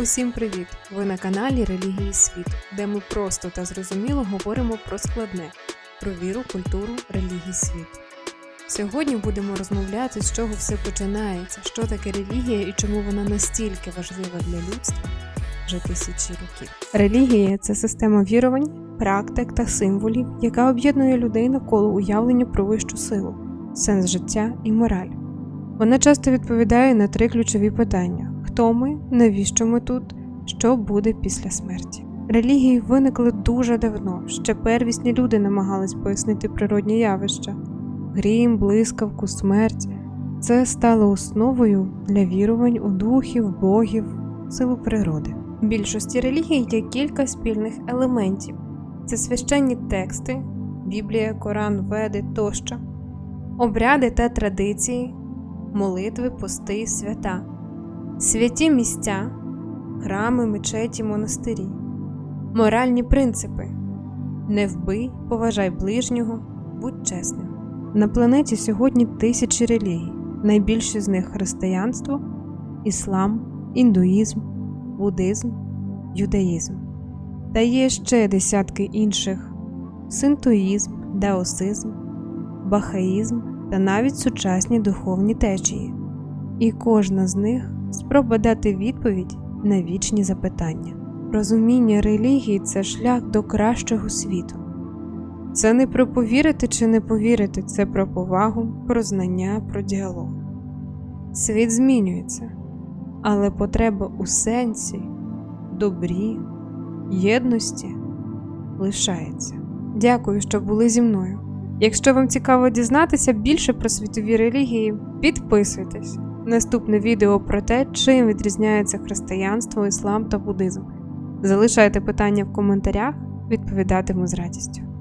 Усім привіт! Ви на каналі Релігії світу, де ми просто та зрозуміло говоримо про складне, про віру, культуру, релігії світу. Сьогодні будемо розмовляти, з чого все починається, що таке релігія і чому вона настільки важлива для людства вже тисячі років. Релігія це система вірувань, практик та символів, яка об'єднує людей навколо уявлення про вищу силу, сенс життя і мораль. Вона часто відповідає на три ключові питання: хто ми, навіщо ми тут, що буде після смерті. Релігії виникли дуже давно. Ще первісні люди намагались пояснити природні явища: грім, блискавку, смерть. Це стало основою для вірувань у духів, богів, силу природи. У більшості релігій є кілька спільних елементів: це священні тексти, Біблія, Коран, Веди тощо, обряди та традиції, молитви, пости, свята, святі місця, храми, мечеті, монастирі, моральні принципи. Не вбий, поважай ближнього, будь чесним. На планеті сьогодні тисячі релігій, найбільші з них християнство, іслам, індуїзм, буддизм, юдаїзм. Та є ще десятки інших: синтоїзм, даосизм, бахаїзм та навіть сучасні духовні течії. І кожна з них спроба дати відповідь на вічні запитання. Розуміння релігії це шлях до кращого світу. Це не про повірити чи не повірити, це про повагу, про знання, про діалог. Світ змінюється, але потреба у сенсі, добрі, єдності лишається. Дякую, що були зі мною. Якщо вам цікаво дізнатися більше про світові релігії, підписуйтесь. Наступне відео про те, чим відрізняється християнство, іслам та буддизм. Залишайте питання в коментарях, відповідатиму з радістю.